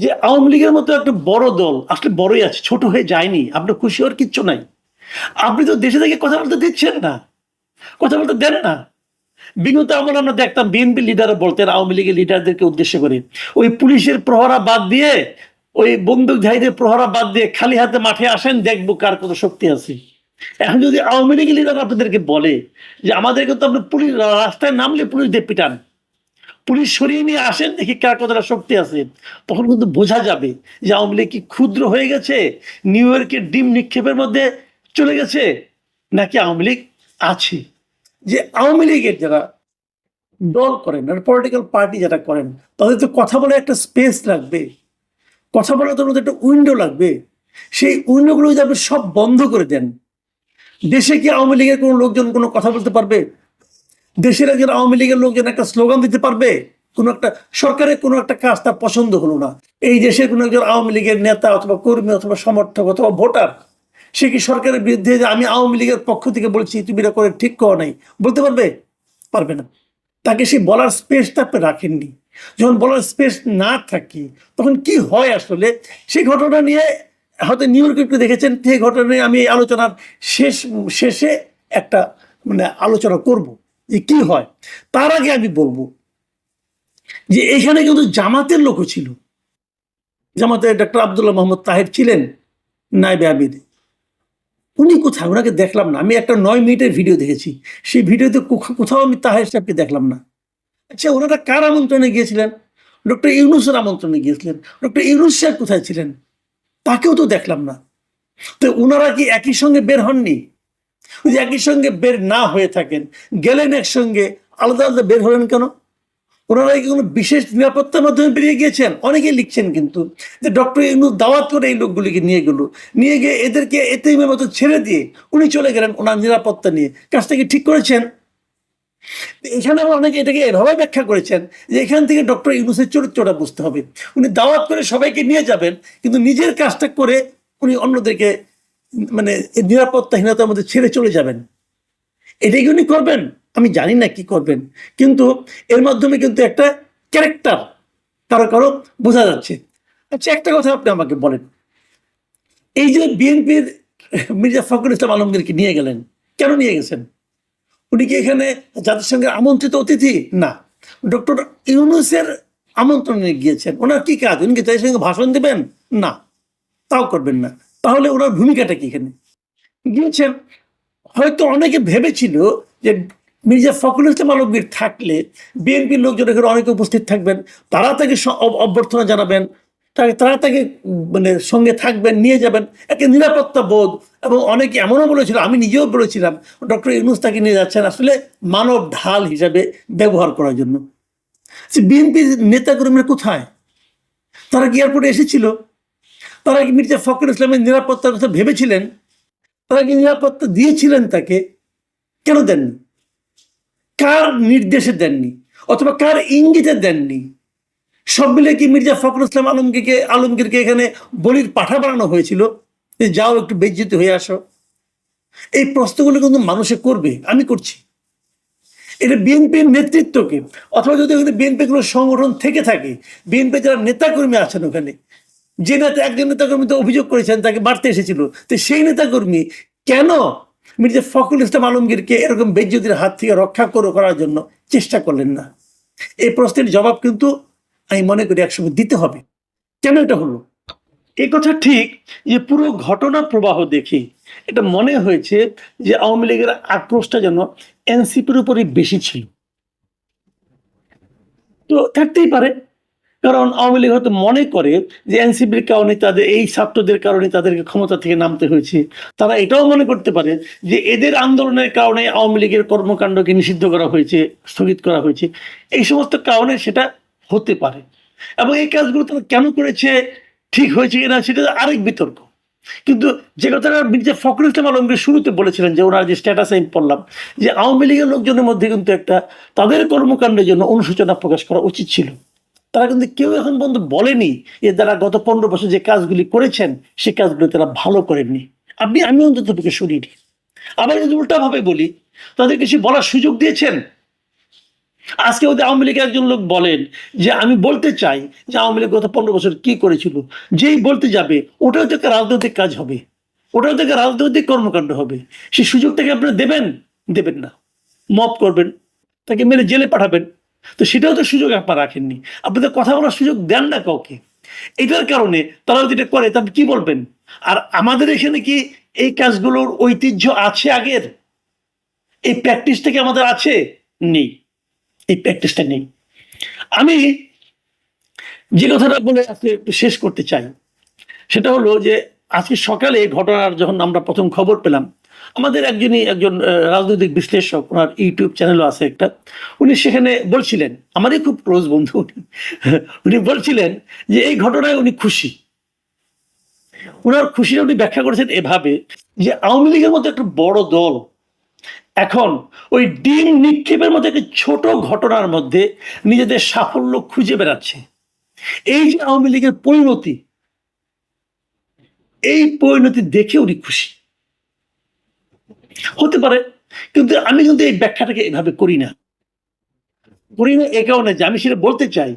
যে আওয়ামী লীগের মতো একটা বড় দল আসলে বড়ই আছে, ছোট হয়ে যায়নি, আপনার খুশি হওয়ার কিচ্ছু নাই। আপনি তো দেশে থেকে কথা বলতে দিচ্ছেন না, কথা বলতে দেন না। বিগত আমল আমরা দেখতাম বিএনপি লিডার বলতেন, আওয়ামী লীগের লিডারদেরকে উদ্দেশ্য করে। ওই পুলিশের প্রহরা বাদ দিয়ে, ওই বন্দুকধারীদের প্রহরা বাদ দিয়ে খালি হাতে মাঠে আসেন, দেখব কার কত শক্তি আছে। এখন যদি আওয়ামী লীগের লিডার আপনাদেরকে বলে যে, আমাদেরকে তো আপনি পুলিশ, রাস্তায় নামলে পুলিশ দিয়ে পিটান। পুলিশ সরিয়ে নিয়ে আসেন, দেখি কার কতটা শক্তি আছে। তখন কিন্তু বোঝা যাবে যে আওয়ামী লীগ কি ক্ষুদ্র হয়ে গেছে, নিউ ইয়র্কের ডিম নিক্ষেপের মধ্যে চলে গেছে, নাকি আওয়ামী লীগ আছে? যে আওয়ামী লীগের যারা দল করেন আর পলিটিক্যাল পার্টি যারা করেন, তাদের তো কথা বলে একটা স্পেস লাগবে। কথা বলার তো একটা উইন্ডো লাগবে। সেই উইন্ডোগুলো যদি আপনি সব বন্ধ করে দেন, দেশে কি আওয়ামী লীগের কোনো লোকজন কোনো কথা বলতে পারবে? দেশের একজন আওয়ামী লীগের লোকজন একটা স্লোগান দিতে পারবে? কোনো একটা সরকারের কোনো একটা কাজ তার পছন্দ হলো না। এই দেশের কোনো একজন আওয়ামী লীগের নেতা অথবা কর্মী অথবা সমর্থক অথবা ভোটার, সে কি সরকারের বিরুদ্ধে যে আমি আওয়ামী লীগের পক্ষ থেকে বলছি, তুমি এটা করে ঠিক করো নাই? বলতে পারবে? পারবে না। তাকে সে বলার স্পেসটা রাখেননি। যখন বলার স্পেস না থাকি, তখন কি হয় আসলে? সেই ঘটনা নিয়ে হয়তো নিউ ইয়র্কে একটু দেখেছেন, সেই ঘটনা নিয়ে আমি আলোচনার শেষ, শেষে একটা মানে আলোচনা করব। যে কি হয়? তার আগে আমি বলব যে এখানে কিন্তু জামাতের লোকও ছিল। জামাতের ডক্টর আবদুল্লাহ মোহাম্মদ তাহের ছিলেন নাইবে আবিদ। উনি কোথায়? ওনাকে দেখলাম না। আমি একটা নয় মিনিটের ভিডিও দেখেছি। সেই ভিডিওতে কোথাও আমি তাহের সাহেবকে দেখলাম না। আচ্ছা ওনারা কার আমন্ত্রণে গিয়েছিলেন? ডক্টর ইউনুসের আমন্ত্রণে গিয়েছিলেন। ডক্টর ইউনুস সাহেব কোথায় ছিলেন? তাকেও তো দেখলাম না। তো ওনারা কি একই সঙ্গে বের হননি? যদি একই সঙ্গে বের না হয়ে থাকেন, গেলেন একসঙ্গে, আলাদা আলাদা বের হলেন কেন? ওনারা কোনো বিশেষ নিরাপত্তার মাধ্যমে বেরিয়ে গিয়েছেন? অনেকেই লিখছেন কিন্তু যে ডক্টর ইউনুস দাওয়াত করে এই লোকগুলিকে নিয়ে গেল। নিয়ে গিয়ে এদেরকে এতিমের মতো ছেড়ে দিয়ে উনি চলে গেলেন ওনার নিরাপত্তা নিয়ে। কাজটা কি ঠিক করেছেন? এখানে আবার অনেকে এটাকে এভাবে ব্যাখ্যা করেছেন যে এখান থেকে ডক্টর ইউনুসের চরিত্রটা বুঝতে হবে। উনি দাওয়াত করে সবাইকে নিয়ে যাবেন, কিন্তু নিজের কাজটা করে উনি অন্যদেরকে মানে নিরাপত্তাহীনতার মধ্যে ছেড়ে চলে যাবেন। এটাই কি উনি করবেন? আমি জানি না কি করবেন। কিন্তু এর মাধ্যমে কিন্তু একটা ক্যারেক্টার, কারও কারও বোঝা যাচ্ছে। আচ্ছা একটা কথা আপনি আমাকে বলেন। এই যে বিএনপির মির্জা ফখরুল ইসলাম আলমগীরকে নিয়ে গেলেন, কেন নিয়ে গেছেন? উনি কি এখানে জাতিসংঘের আমন্ত্রিত অতিথি? না। ডক্টর ইউনুসের আমন্ত্রণে গিয়েছেন। ওনার কি কাজ? উনি কি জাতিসংঘে ভাষণ দেবেন? না। তাও করবেন না। তাহলে ওনার ভূমিকাটা কি এখানে? গিয়েছেন। হয়তো অনেকে ভেবেছিল যে মির্জা ফখরুল ইসলাম আলমগীর থাকলে বিএনপির লোকজন এখানে অনেকে উপস্থিত থাকবেন, তারা তাকে অভ্যর্থনা জানাবেন, তাকে তারা তাকে মানে সঙ্গে থাকবেন, নিয়ে যাবেন। একটা নিরাপত্তা বোধ এবং অনেকে এমনও বলেছিল, আমি নিজেও বলেছিলাম, ডক্টর ইউনুস তাকে নিয়ে যাচ্ছেন আসলে মানব ঢাল হিসাবে ব্যবহার করার জন্য। বিএনপি নেতাকর্মীরা কোথায়? তারা কি এয়ারপোর্টে এসেছিল? তারা কি মির্জা ফখরুল ইসলামের নিরাপত্তার কথা ভেবেছিলেন? তারা কি নিরাপত্তা দিয়েছিলেন তাকে? কেন দেননি? কার নির্দেশে দেননি? অথবা কার ইঙ্গিতে দেননি? সব মিলে কি মির্জা ফখরুল ইসলাম আলমগীরকে আলমগীরকে এখানে বলির পাঠা বানানো হয়েছিল? যে যাও একটু বেজ্জিত হয়ে আসো। এই প্রশ্নগুলো কিন্তু মানুষে করবে। আমি করছি। এটা বিএনপির নেতৃত্বকে অথবা যদি ওখানে বিএনপি কোনো সংগঠন থেকে থাকে, বিএনপি যারা নেতাকর্মী আছেন ওখানে যে নেতা, একজন নেতাকর্মী তো অভিযোগ করেছেন, তাকে বাড়তে এসেছিল। তো সেই নেতাকর্মী কেন মির্জা ফখরুল ইসলাম আলমগীরকে এরকম বেজ্জতির হাত থেকে রক্ষা করে, করার জন্য চেষ্টা করলেন না? এই প্রশ্নের জবাব কিন্তু আমি মনে করি একসময় দিতে হবে। কেন এটা হলো? এই কথা ঠিক যে পুরো ঘটনা প্রবাহ দেখি এটা মনে হয়েছে যে আওয়ামী লীগের আক্রোশটা যেন এনসিপির উপরই বেশি ছিল। তো থাকতেই পারে কারণ আওয়ামী লীগ হয়তো মনে করে যে এনসিপির কারণে তাদের, এই ছাত্রদের কারণে তাদেরকে ক্ষমতা থেকে নামতে হয়েছে। তারা এটাও মনে করতে পারে যে এদের আন্দোলনের কারণে আওয়ামী লীগের কর্মকাণ্ডকে নিষিদ্ধ করা হয়েছে, স্থগিত করা হয়েছে। এই সমস্ত কারণে সেটা হতে পারে। এবং এই কাজগুলো তারা কেন করেছে, ঠিক হয়েছে কিনা সেটা আরেক বিতর্ক। কিন্তু যে কথাটা মির্জা ফখরুল ইসলাম আলমগীর শুরুতে বলেছিলেন যে ওনার যে স্ট্যাটাস আমি পড়লাম, যে আওয়ামী লীগের লোকজনের মধ্যে কিন্তু একটা তাদের কর্মকাণ্ডের জন্য অনুশোচনা প্রকাশ করা উচিত ছিল। তারা কিন্তু কেউ এখন পর্যন্ত বলেনি যে তারা গত পনেরো বছর যে কাজগুলি করেছেন সেই কাজগুলি তারা ভালো করেননি। আপনি, আমি অন্তত পক্ষে শুনিনি। আবার যদি উল্টাভাবে বলি, তাদেরকে সে বলার সুযোগ দিয়েছেন? আজকে ওদের আওয়ামী লীগের একজন লোক বলেন যে, আমি বলতে চাই যে, আওয়ামী লীগ গত পনেরো বছর কি করেছিল। যেই বলতে যাবে, ওটাও একটা রাজনৈতিক কাজ হবে। ওটাও একটা রাজনৈতিক কর্মকাণ্ড হবে। সেই সুযোগ থেকে আপনারা দেবেন? দেবেন না। মপ করবেন। তাকে মেরে জেলে পাঠাবেন। তো সেটাও তো সুযোগ আপনারা রাখেননি। আপনাদের কথা বলার সুযোগ দেন না কাউকে। এটার কারণে তারা যদি করে তাহলে কি বলবেন? আর আমাদের এখানে কি এই কাজগুলোর ঐতিহ্য আছে আগের? এই প্র্যাকটিসটা কি আমাদের আছে? নেই। এই প্র্যাকটিসটা নেই। আমি যে কথাটা বলে আজকে একটু শেষ করতে চাই, সেটা হলো যে আজকে সকালে ঘটনার যখন আমরা প্রথম খবর পেলাম আমাদের একজনই একজন রাজনৈতিক বিশ্লেষক, ওনার ইউটিউব চ্যানেলও আছে একটা। উনি সেখানে বলছিলেন, আমারই খুব ক্লোজ বন্ধু উনি বলছিলেন যে এই ঘটনায় উনি খুশি। ওনার খুশিটা উনি ব্যাখ্যা করেছেন এভাবে যে আওয়ামী লীগের মতো একটা বড় দল এখন ওই ডিম নিক্ষেপের মতো একটা ছোট ঘটনার মধ্যে নিজেদের সাফল্য খুঁজে বেড়াচ্ছে। এই যে আওয়ামী লীগের পরিণতি, এই পরিণতি দেখে উনি খুশি। হতে পারে, কিন্তু আমি কিন্তু এই ব্যাখ্যাটাকে এভাবে করি না। করি না এ কারণে যে আমি সেটা বলতে চাই।